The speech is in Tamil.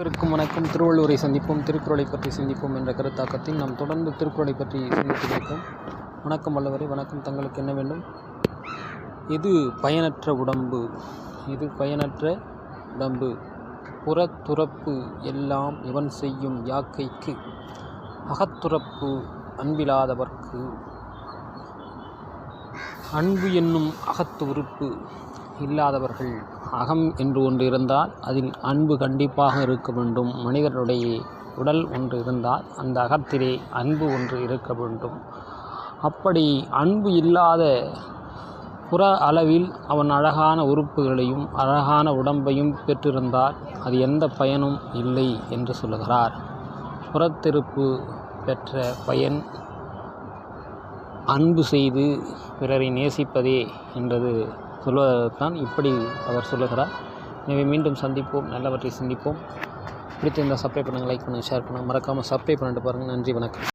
அனைவருக்கும் வணக்கம். திருவள்ளுவரை சந்திப்போம் திருக்குறளை பற்றி சிந்திப்போம் என்ற கருத்தாக்கத்தில் நாம் தொடர்ந்து திருக்குறளை பற்றி சிந்தித்து வைப்போம் வணக்கம் வல்லவரை வணக்கம். தங்களுக்கு என்ன வேண்டும்? இது பயனற்ற உடம்பு? இது பயனற்ற உடம்பு? புறத்துறப்பு எல்லாம் எவன் செய்யும் யாக்கைக்கு? அகத்துறப்பு அன்பிலாதவர்க்கு? அன்பு என்னும் அகத்து உறுப்பு இல்லாதவர்கள் அகம் என்று ஒன்று இருந்தால் அதில் அன்பு கண்டிப்பாக இருக்க வேண்டும். மனிதனுடைய உடல் ஒன்று இருந்தால் அந்த அகத்திலே அன்பு ஒன்று இருக்க வேண்டும். அப்படி அன்பு இல்லாத புற அளவில் அவன் அழகான உறுப்புகளையும் அழகான உடம்பையும் பெற்றிருந்தால் அது எந்த பயனும் இல்லை என்று சொல்லுகிறார். புறத்திருப்பு பெற்ற பயன் அன்பு செய்து பிறரை நேசிப்பதே என்றது சொல்வதற்கான் இப்படி அவர் சொல்லுகிறார். எனவே மீண்டும் சந்திப்போம் நல்லவற்றை சிந்திப்போம். பிடித்திருந்தால் சப்ஸ்கிரைப் பண்ணுங்கள் லைக் பண்ணுங்கள் ஷேர் பண்ணுங்கள். மறக்காமல் சப்ஸ்கிரைப் பண்ணிட்டு பாருங்கள். நன்றி வணக்கம்.